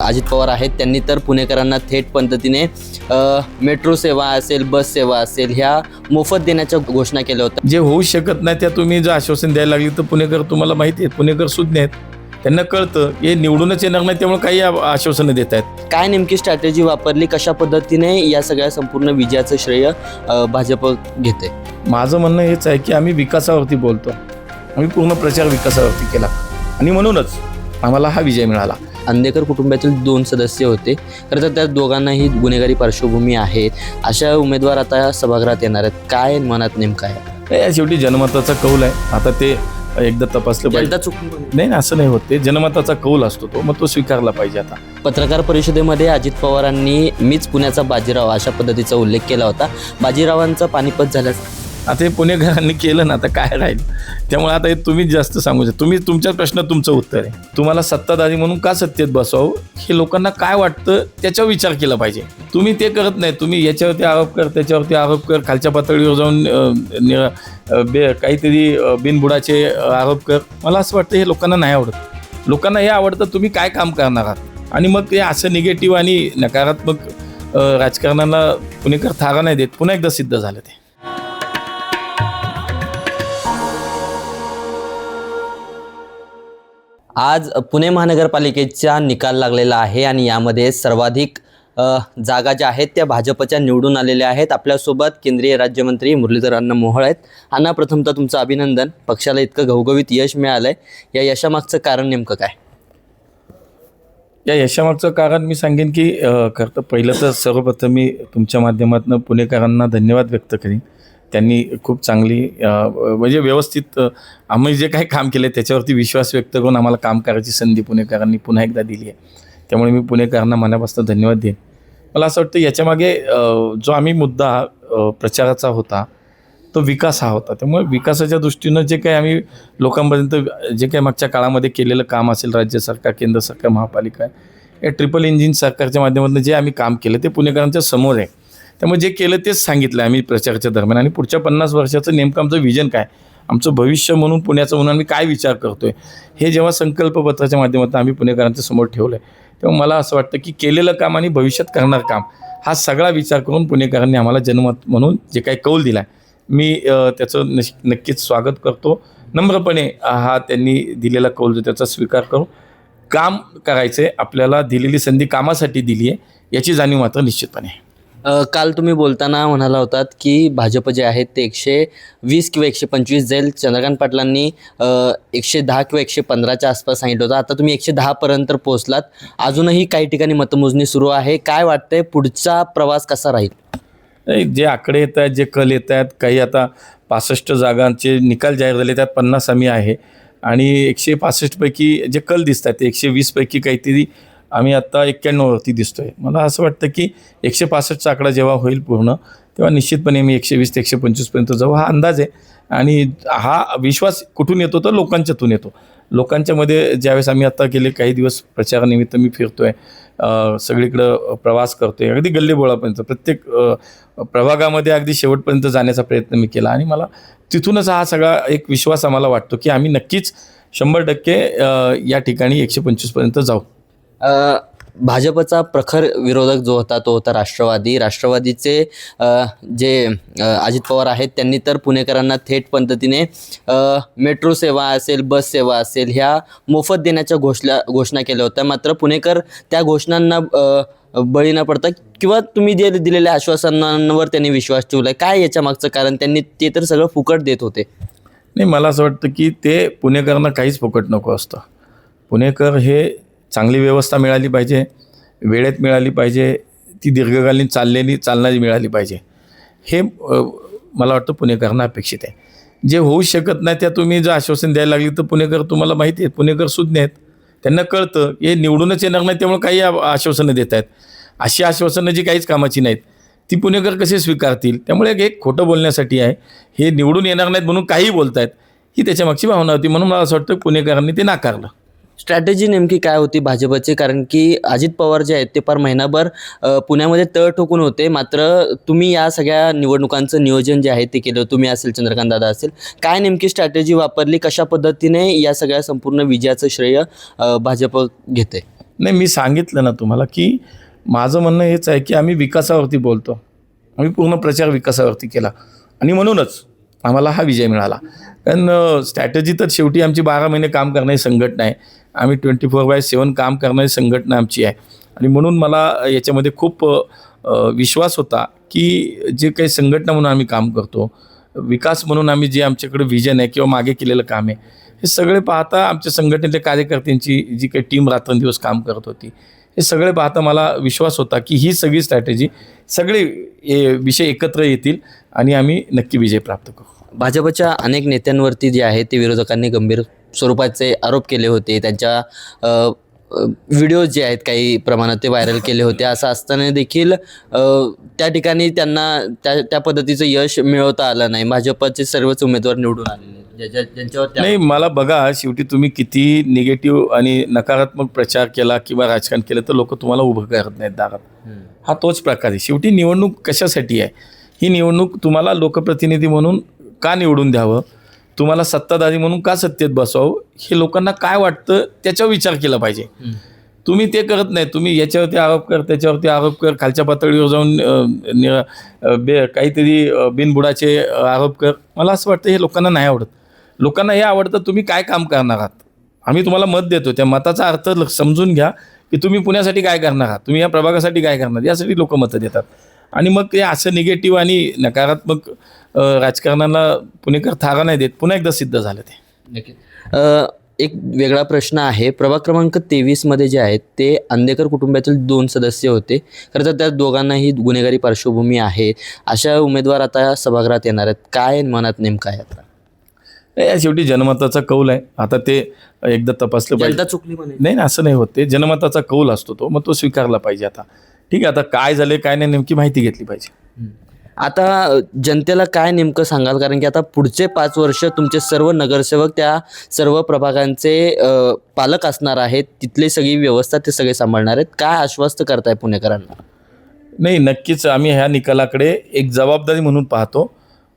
अजित पवार आहेत त्यांनी तर पुणेकरांना थेट पद्धतीने मेट्रो सेवा असेल बस सेवा असेल ह्या मोफत देण्याच्या घोषणा केल्या होत्या. जे होऊ शकत नाही त्या तुम्ही जर आश्वासन द्यायला लागली तर पुणेकर तुम्हाला माहिती आहे पुणेकर सुज्ञ आहेत. त्यांना कळतं हे निवडूनच येणार नाही त्यामुळे काही आश्वासनं देत आहेत. काय नेमकी स्ट्रॅटेजी वापरली कशा पद्धतीने या सगळ्या संपूर्ण विजयाचं श्रेय भाजप घेते माझं म्हणणं हेच आहे की आम्ही विकासावरती बोलतो. आम्ही पूर्ण प्रचार विकासावरती केला. आणि म्हणूनच आम्हाला हा विजय मिळाला. अंधेकर कुटुंबातील दोन सदस्य होते. खरं तर त्या दोघांनाही गुन्हेगारी पार्श्वभूमी आहे. अशा उमेदवार आता सभागृहात येणार आहेत. काय मनात नेमकं आहे? शेवटी जनमताचा कौल आहे. आता ते एकदा तपासलं पाहिजे. नाही, असं नाही होत. ते जनमताचा कौल असतो तो. मग तो स्वीकारला पाहिजे आता. पत्रकार परिषदेमध्ये अजित पवारांनी मीच पुण्याचा बाजीराव अशा पद्धतीचा उल्लेख केला होता. बाजीरावांचा पानिपत झाल्यास आता हे पुणेकरांनी केलं ना आता काय राहील? त्यामुळे आता हे तुम्हीच जास्त सांगू शकता. तुम्ही तुमच्या प्रश्न तुमचं उत्तर आहे. तुम्हाला सत्ताधारी म्हणून का सत्तेत बसवावं हे लोकांना काय वाटतं त्याच्यावर विचार केला पाहिजे. तुम्ही ते करत नाही. तुम्ही याच्यावरती आरोप कर त्याच्यावरती आरोप कर खालच्या पातळीवर जाऊन नि- बे काहीतरी बिनबुडाचे आरोप कर. मला असं वाटतं हे लोकांना नाही आवडत. लोकांना हे आवडतं तुम्ही काय काम करणार आहात. आणि मग ते असं निगेटिव्ह आणि नकारात्मक राजकारणाला पुणेकर थारा नाही देत. पुन्हा एकदा सिद्ध झालं ते. आज पुणे महानगरपालिकेचा निकाल लागलेला आहे आणि यामध्ये सर्वाधिक जागा ज्या आहेत त्या भाजपच्या निवडून आलेल्या आहेत. आपल्यासोबत केंद्रीय राज्यमंत्री मुरलीधर अण्णा मोहोळ आहेत. अण्णा प्रथमतः तुमचं अभिनंदन. पक्षाला इतकं घवघवीत यश मिळालं आहे या यशामागचं कारण नेमकं काय? या यशामागचं कारण मी सांगेन की करतं खरं तर पहिलं तर सर्वप्रथम मी तुमच्या माध्यमातून पुणेकरांना धन्यवाद व्यक्त करीन. त्यांनी खूप चांगली म्हणजे व्यवस्थित आम्ही जे काही काम केलं त्याच्यावरती विश्वास व्यक्त करून आम्हाला काम करायची संधी पुणेकरांनी पुन्हा एकदा दिली आहे त्यामुळे मी पुणेकरांना मनापासून धन्यवाद देईन. मला असं वाटतं याच्यामागे जो आम्ही मुद्दा प्रचाराचा होता तो विकास हा होता. त्यामुळे विकासाच्या दृष्टीनं जे काही आम्ही लोकांपर्यंत जे काही मागच्या काळामध्ये केलेलं काम असेल राज्य सरकार केंद्र सरकार महापालिका या ट्रिपल इंजिन सरकारच्या माध्यमातून जे आम्ही काम केलं ते पुणेकरांच्या समोर आहे. त्यामुळे जे केलं तेच सांगितलं आम्ही प्रचाराच्या दरम्यान. आणि पुढच्या पन्नास वर्षाचं नेमकं आमचं विजन काय? आमचं भविष्य म्हणून पुण्याचं म्हणून आम्ही काय विचार करतोय? हे जेव्हा संकल्पपत्राच्या माध्यमातून आम्ही पुणेकरांच्या समोर ठेवलं आहे तेव्हा मला असं वाटतं की केलेलं काम आणि भविष्यात करणार काम हा सगळा विचार करून पुणेकरांनी आम्हाला जनमत म्हणून जे काही कौल दिला आहे मी त्याचं नश नक्कीच स्वागत करतो. नम्रपणे हा त्यांनी दिलेला कौल जो त्याचा स्वीकार करू काम करायचं आहे आपल्याला दिलेली संधी कामासाठी दिली आहे याची जाणीव मात्र निश्चितपणे. आहे काल तुम्ही बोलताना म्हणाला होतात की भाजप जे आहेत ते एकशे वीस किंवा एकशे पंचवीस जाईल चंद्रकांत पाटलांनी एकशे दहा किंवा एकशे पंधराच्या आसपास सांगितलं होतं. आता तुम्ही एकशे दहापर्यंत पोहोचलात. अजूनही काही ठिकाणी मतमोजणी सुरू आहे. काय वाटतंय पुढचा प्रवास कसा राहील? जे आकडे येत आहेत जे कल येत आहेत काही आता पासष्ट जागांचे निकाल जाहीर झाले त्यात पन्नास आम्ही आहे. आणि एकशे पासष्टपैकी जे कल दिसत आहेत ते एकशे वीसपैकी काहीतरी आम्ही आत्ता एक्क्याण्णववरती दिसतो आहे मला असं वाटतं की एकशे पासष्टचा आकडा जेव्हा होईल पूर्ण तेव्हा निश्चितपणे मी एकशे वीस ते एकशे पंचवीसपर्यंत जाऊ. हा अंदाज आहे. आणि हा विश्वास कुठून येतो तर लोकांच्यातून येतो. लोकांच्यामध्ये ज्यावेळेस आम्ही आत्ता गेले काही दिवस प्रचारानिमित्त मी फिरतो आहे सगळीकडं प्रवास करतो आहे अगदी गल्लीबोळापर्यंत प्रत्येक प्रभागामध्ये अगदी शेवटपर्यंत जाण्याचा प्रयत्न मी केला. आणि मला तिथूनच हा सगळा एक विश्वास आम्हाला वाटतो की आम्ही नक्कीच शंभर टक्के या ठिकाणी एकशे पंचवीसपर्यंत जाऊ. भाजपचा प्रखर विरोधक जो होता तो होता राष्ट्रवादी. राष्ट्रवादीचे जे अजित पवार आहेत त्यांनी तर पुणेकरांना थेट पद्धतीने मेट्रो सेवा असेल बस सेवा असेल ह्या मोफत देण्याच्या घोषणा घोषणा केल्या होत्या. मात्र पुणेकर त्या घोषणांना बळी न पडता किंवा तुम्ही जे दिलेल्या आश्वासनांवर त्यांनी विश्वास ठेवला काय याच्या मागचं कारण? त्यांनी ते तर सगळं फुकट देत होते. नाही मला असं वाटतं की ते पुणेकरांना काहीच फुकट नको असतं. पुणेकर हे चांगली व्यवस्था मिळाली पाहिजे वेळेत मिळाली पाहिजे ती दीर्घकालीन चाललेली चालणारी मिळाली पाहिजे. हे मला वाटतं पुणेकरांना अपेक्षित आहे. जे होऊ शकत नाही त्या तुम्ही जर आश्वासन द्यायला लागली तर पुणेकर तुम्हाला माहिती आहेत पुणेकर सुज्ञ आहेत. त्यांना कळतं हे निवडूनच येणार नाही त्यामुळे काही आश्वासनं देत आहेत. अशी आश्वासनं जी काहीच कामाची नाहीत ती पुणेकर कसे स्वीकारतील? त्यामुळे एक खोटं बोलण्यासाठी आहे. हे निवडून येणार नाहीत म्हणून काही आहेत ही त्याच्यामागची भावना होती म्हणून मला असं वाटतं पुणेकरांनी ते नाकारलं. स्ट्रॅटेजी नेमकी काय होती भाजपची? कारण की अजित पवार जे आहेत ते फार महिनाभर पुण्यामध्ये तळ ठोकून होते. मात्र तुम्ही या सगळ्या निवडणुकांचं नियोजन जे आहे ते केलं. तुम्ही असेल चंद्रकांत दादा असेल. काय नेमकी स्ट्रॅटेजी वापरली? कशा पद्धतीने या सगळ्या संपूर्ण विजयाचं श्रेय भाजप घेते? नाही मी सांगितलं ना तुम्हाला की माझं म्हणणं हेच आहे की आम्ही विकासावरती बोलतो. आम्ही पूर्ण प्रचार विकासावरती केला. आणि म्हणूनच आम्हाला हा विजय मिळाला. कारण स्ट्रॅटजी तर शेवटी आमची बारा महिने काम करणारी संघटना आहे. आम्ही ट्वेंटी फोर बाय सेवन काम करणारी संघटना आमची आहे. आणि म्हणून मला याच्यामध्ये खूप विश्वास होता की जे काही संघटना म्हणून आम्ही काम करतो विकास म्हणून आम्ही जे आमच्याकडे व्हिजन आहे किंवा मागे केलेलं काम आहे हे सगळे पाहता आमच्या संघटनेच्या कार्यकर्त्यांची जी काही टीम रात्रंदिवस काम करत होती हे सगळे पाहता मला विश्वास होता की ही सगळी स्ट्रॅटेजी सगळे विषय एकत्र येतील आणि आम्ही नक्की विजय प्राप्त करू. भाजपच्या अनेक नेत्यांवरती जे आहे ते विरोधकांनी गंभीर स्वरूपाचे आरोप केले होते. त्यांच्या व्हिडिओ जे आहेत काही प्रमाणात ते व्हायरल केले होते. असं असताना देखील त्या ठिकाणी त्यांना त्या त्या पद्धतीचं यश मिळवता आलं नाही. भाजपचे सर्वच उमेदवार निवडून आलेले ज्यांच्यावर नाही मला बघा शेवटी तुम्ही किती निगेटिव्ह आणि नकारात्मक प्रचार केला किंवा राजकारण केलं तर लोक तुम्हाला उभं करत नाहीत दारात. हा तोच प्रकार आहे. शेवटी निवडणूक कशासाठी आहे? ही निवडणूक तुम्हाला लोकप्रतिनिधी म्हणून का निवडून द्यावं? तुम्हाला सत्ताधारी म्हणून का सत्तेत बसवावं? हे लोकांना काय वाटतं त्याच्यावर विचार केला पाहिजे. तुम्ही ते करत नाही. तुम्ही याच्यावरती आरोप कर त्याच्यावरती आरोप कर खालच्या पातळीवर जाऊन बे काहीतरी बिनबुडाचे आरोप कर. मला असं वाटतं हे लोकांना नाही आवडत. लोकांना हे आवडतं तुम्ही काय काम करणार आहात? आम्ही तुम्हाला मत देतो त्या मताचा अर्थ समजून घ्या की तुम्ही पुण्यासाठी काय करणार आहात? तुम्ही या प्रभागासाठी काय करणार? यासाठी लोक मतं देतात. आणि मग ते असं निगेटिव्ह आणि नकारात्मक राजकारणाला पुणेकर थारा नाही देत. पुन्हा एकदा सिद्ध झालं ते. एक वेगळा प्रश्न आहे. प्रभाग क्रमांक तेवीसमध्ये जे आहेत ते अंधेकर कुटुंबातील दोन सदस्य होते. खरं तर त्या दोघांनाही गुन्हेगारी पार्श्वभूमी आहे. अशा उमेदवार आता सभागृहात येणार आहेत. काय मनात नेमकं आहे आता? या शेवटी जनमताचा कौल आहे. आता ते एकदा तपासलं पाहिजे. चुकली नाही असं नाही होत. ते जनमताचा कौल असतो तो. मग तो स्वीकारला पाहिजे आता. ठीक आहे आता काय झाले काय नाही नेमकी माहिती घेतली पाहिजे. आता जनतेला काय नेमकं सांगाल? कारण की आता पुढचे पाच वर्ष तुमचे सर्व नगरसेवक त्या सर्व प्रभागांचे अ, पालक असणार आहेत. तिथली सगळी व्यवस्था ते सगळे सांभाळणार आहेत. काय आश्वस्त करताय पुणेकरांना? नाही नक्कीच आम्ही ह्या निकालाकडे एक जबाबदारी म्हणून पाहतो.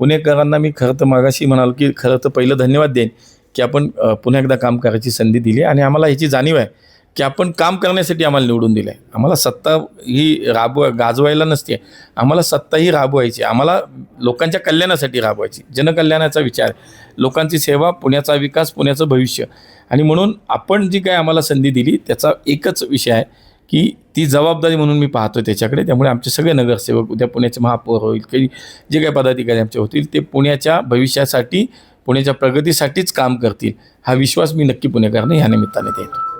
पुणेकरांना मी खरं तर मागाशी म्हणालो की खरं तर पहिलं धन्यवाद देईन की आपण अ, पुन्हा एकदा काम करायची संधी दिली आणि आम्हाला ह्याची जाणीव आहे. की आपण काम करण्यासाठी आम्हाला निवडून दिलं आहे आम्हाला सत्ता ही राबव गाजवायला नसते. आम्हाला सत्ता ही राबवायची. आम्हाला लोकांच्या कल्याणासाठी राबवायची. जनकल्याणाचा विचार. लोकांची सेवा पुण्याचा विकास पुण्याचं भविष्य. आणि म्हणून आपण जी काय आम्हाला संधी दिली त्याचा एकच विषय आहे की ती जबाबदारी म्हणून मी पाहतो त्याच्याकडे. त्यामुळे आमचे सगळे नगरसेवक उद्या पुण्याचे महापौर होईल काही जे काही पदाधिकारी आमचे होतील ते पुण्याच्या भविष्यासाठी पुण्याच्या प्रगतीसाठीच काम करतील. हा विश्वास मी नक्की पुणेकरांना ह्या निमित्ताने देतो.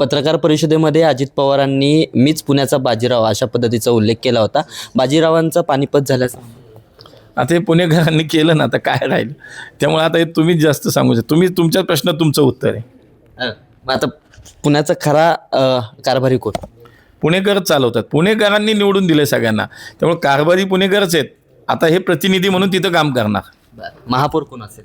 पत्रकार परिषदेमध्ये अजित पवारांनी मीच पुण्याचा बाजीराव अशा पद्धतीचा उल्लेख केला होता. बाजीरावांचा पानिपत झाल्याचा आता हे पुणेकरांनी केलं ना आता काय राहील? त्यामुळे आता हे तुम्हीच जास्त सांगू शकता. तुम्ही तुमच्या प्रश्न तुमचं उत्तर आहे. मग आता पुण्याचा खरा अ, कारभारी कोण? पुणेकरच चालवतात. पुणेकरांनी निवडून दिले सगळ्यांना. त्यामुळे कारभारी पुणेकरच आहेत. आता हे प्रतिनिधी म्हणून तिथं काम करणार. महापौर कोण असेल?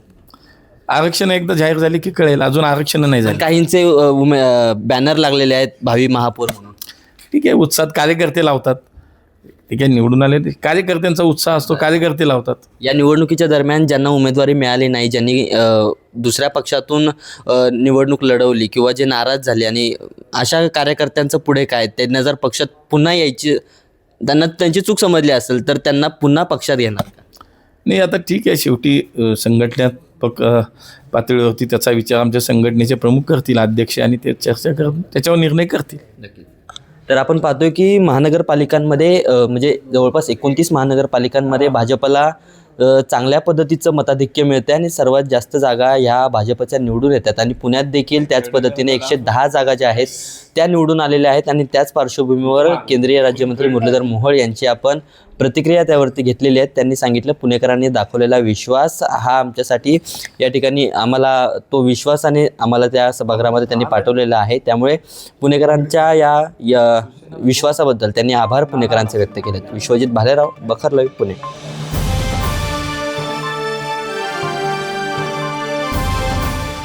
आरक्षण एकदा जाहीर झाली की कळेल. अजून आरक्षण नाही झाली. काहींचे अ, उमे बॅनर लागलेले आहेत भावी महापौर म्हणून. ठीक आहे उत्साहात कार्यकर्ते लावतात. ठीक आहे निवडून आले ते. कार्यकर्त्यांचा उत्साह असतो कार्यकर्ते लावतात. या निवडणुकीच्या दरम्यान ज्यांना उमेदवारी मिळाली नाही ज्यांनी अ, दुसऱ्या पक्षातून अ, निवडणूक लढवली किंवा जे नाराज झाले आणि अशा कार्यकर्त्यांचं पुढे काय? त्यांना जर पक्षात पुन्हा यायची त्यांना त्यांची चूक समजली असेल तर त्यांना पुन्हा पक्षात घेणार का? नाही आता ठीक आहे. शेवटी अ, संघटनात्मक अ, पातळीवरती त्याचा विचार आमच्या संघटनेचे प्रमुख करतील अध्यक्ष आणि ते चर्चा कर त्याच्यावर निर्णय करतील. तर आपण पाहतोय की महानगरपालिकांमध्ये म्हणजे जवळपास एकोणतीस महानगरपालिकांमध्ये भाजपला चांगल्या पद्धतीचं मताधिक्य मिळते आणि सर्वात जास्त जागा ह्या भाजपच्या निवडून येतात. आणि पुण्यात देखील त्याच पद्धतीने एकशे दहा जागा ज्या आहेत त्या निवडून आलेल्या आहेत आणि त्याच पार्श्वभूमीवर केंद्रीय राज्यमंत्री मुरलीधर मोहोळ यांची आपण प्रतिक्रिया त्यावरती घेतलेली आहेत त्यांनी सांगितलं पुणेकरांनी दाखवलेला विश्वास हा आमच्यासाठी या ठिकाणी आम्हाला तो विश्वासाने आम्हाला त्या सभागृहामध्ये त्यांनी पाठवलेला आहे. त्यामुळे पुणेकरांच्या या या विश्वासाबद्दल त्यांनी आभार पुणेकरांचे व्यक्त केलेत. विश्वजित भालेराव बखरलवी पुणे.